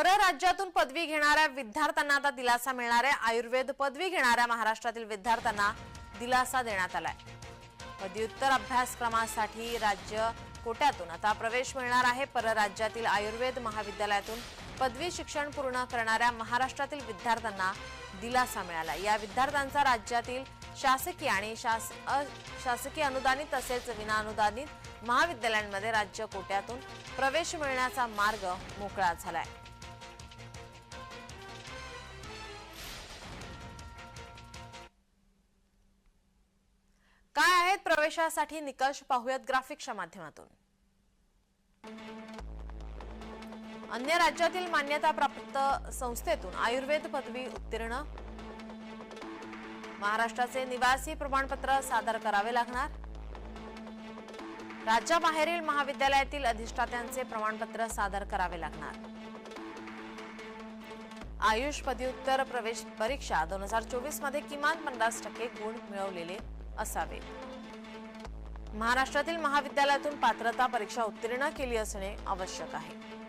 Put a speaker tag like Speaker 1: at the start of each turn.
Speaker 1: परराज्यातून पदवी घेणाऱ्या विद्यार्थ्यांना आता दिलासा मिळणार आहे. आयुर्वेद पदवी घेणाऱ्या महाराष्ट्रातील विद्यार्थ्यांना दिलासा देण्यात आलाय. पदव्युत्तर अभ्यासक्रमासाठी राज्य कोट्यातून आता प्रवेश मिळणार आहे. परराज्यातील आयुर्वेद महाविद्यालयातून पदवी शिक्षण पूर्ण करणाऱ्या महाराष्ट्रातील विद्यार्थ्यांना दिलासा मिळाला. या विद्यार्थ्यांचा राज्यातील शासकीय आणि शास शासकीय अनुदानित तसेच विनाअनुदानित महाविद्यालयांमध्ये राज्य कोट्यातून प्रवेश मिळण्याचा मार्ग मोकळा झालाय. प्रवेशासाठी निकष पाहूयात ग्राफिक्सच्या माध्यमातून. अन्य राज्यातील मान्यताप्राप्त संस्थेतून आयुर्वेद पदवी उत्तीर्ण. महाराष्ट्राचे निवासी प्रमाणपत्र सादर करावे लागणार. राज्याबाहेरील महाविद्यालयातील अधिष्ठात्यांचे प्रमाणपत्र सादर करावे लागणार. आयुष पदव्युत्तर प्रवेश परीक्षा दोन हजार चोवीसमध्ये किमान पन्नास टक्के गुण मिळवलेले असावेत महाराष्ट्रातील महाविद्यालयातून पात्रता परीक्षा उत्तीर्ण केली असणे आवश्यक आहे.